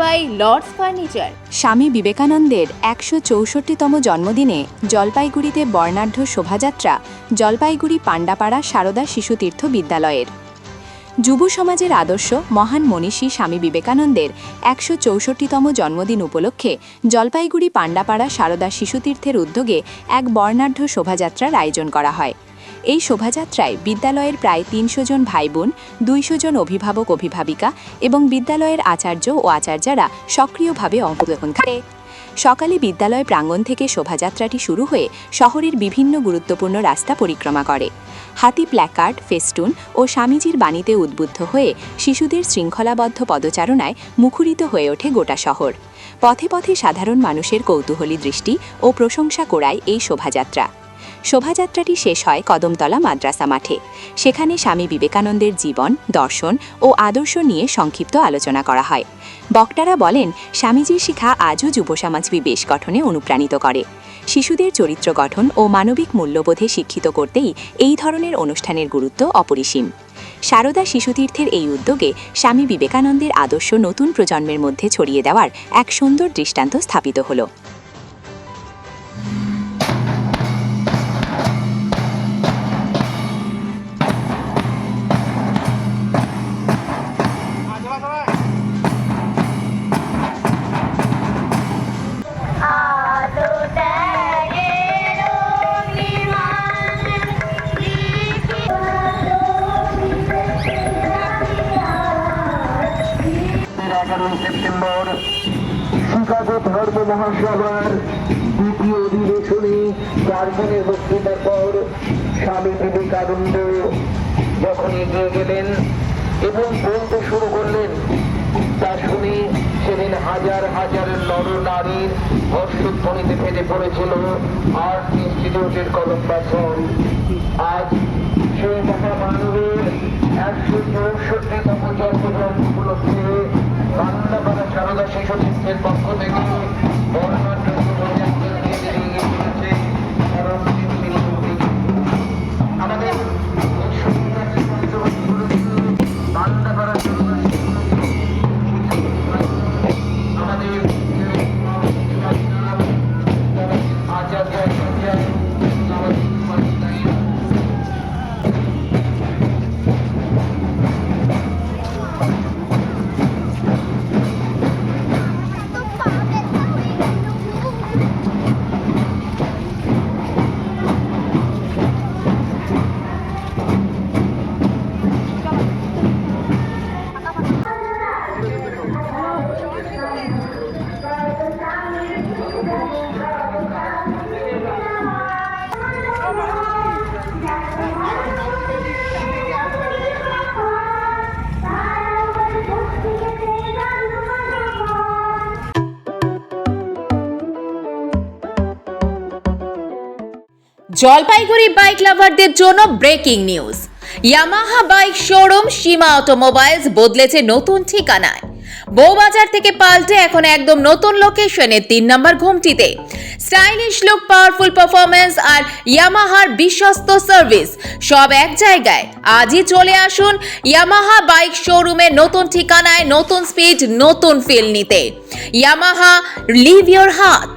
By Lords furniture. স্বামী বিবেকানন্দের একশো চৌষট্টিতম জন্মদিনে জলপাইগুড়িতে বর্ণাঢ্য শোভাযাত্রা, জলপাইগুড়ি পাণ্ডাপাড়া সারদা শিশুতীর্থ বিদ্যালয়ের। যুব সমাজের আদর্শ মহান মনীষী স্বামী বিবেকানন্দের একশো চৌষট্টিতম জন্মদিন উপলক্ষে জলপাইগুড়ি পাণ্ডাপাড়া সারদা শিশুতীর্থের উদ্যোগে এক বর্ণাঢ্য শোভাযাত্রার আয়োজন করা হয়। এই শোভাযাত্রায় বিদ্যালয়ের প্রায় তিনশো জন ভাই বোন দুইশো জন অভিভাবক, অভিভাবিকা এবং বিদ্যালয়ের আচার্য ও আচার্যারা সক্রিয়ভাবে অংশগ্রহণ করে। সকালে বিদ্যালয় প্রাঙ্গণ থেকে শোভাযাত্রাটি শুরু হয়ে শহরের বিভিন্ন গুরুত্বপূর্ণ রাস্তা পরিক্রমা করে। হাতি প্ল্যাকার্ড, ফেস্টুন ও স্বামীজির বাণীতে উদ্বুদ্ধ হয়ে শিশুদের শৃঙ্খলাবদ্ধ পদচারণায় মুখরিত হয়ে ওঠে গোটা শহর। পথে পথে সাধারণ মানুষের কৌতূহলী দৃষ্টি ও প্রশংসা কোড়ায় এই শোভাযাত্রা। শোভাযাত্রাটি শেষ হয় কদমতলা মাদ্রাসা মাঠে। সেখানে স্বামী বিবেকানন্দের জীবন, দর্শন ও আদর্শ নিয়ে সংক্ষিপ্ত আলোচনা করা হয়। বক্তারা বলেন, স্বামীজির শিক্ষা আজও যুব সমাজ বিবেশ গঠনে অনুপ্রাণিত করে। শিশুদের চরিত্র গঠন ও মানবিক মূল্যবোধে শিক্ষিত করতেই এই ধরনের অনুষ্ঠানের গুরুত্ব অপরিসীম। সারদা শিশুতীর্থের এই উদ্যোগে স্বামী বিবেকানন্দের আদর্শ নতুন প্রজন্মের মধ্যে ছড়িয়ে দেওয়ার এক সুন্দর দৃষ্টান্ত স্থাপিত হলো। সেপ্টেম্বর শিকাগো ধর্ম মহাসভার দ্বিতীয় অধিবেশনে চার দিনের বক্তৃতার পর স্বামী বিবেকানন্দ যখন এগিয়ে গেলেন এবং বলতে শুরু করলেন, তা শুনে সেদিন হাজার হাজার নর নারীর হর্ষধ্বনিতে ফেটে পড়েছিল আর্ট ইনস্টিটিউটের কলম পাথর আজ সেই মহামানবের একশো চৌষট্টিতম শিশু শিক্ষের পক্ষ থেকে। আমাদের বাংলাপাড়া সারদা শিশু আমাদের আচার্য আমাদের জলপাইগুড়ি বাইক লাভারদের জন্য breaking news Yamaha bike showroom Seema automobiles বদলেছে নতুন ঠিকানায়। বৌবাজার থেকে পাল্টে এখন একদম নতুন লোকেশনে তিন নম্বর ঘুমটিতে। স্টাইলিশ লুক পাওয়ারফুল পারফরমেন্স আর ইয়ামাহার বিশ্বস্ত সার্ভিস সব এক জায়গায়। আজই চলে আসুন ইয়ামাহা বাইক শোরুমের নতুন ঠিকানায়, নতুন স্পিড নতুন ফিল নিতে। Yamaha live your heart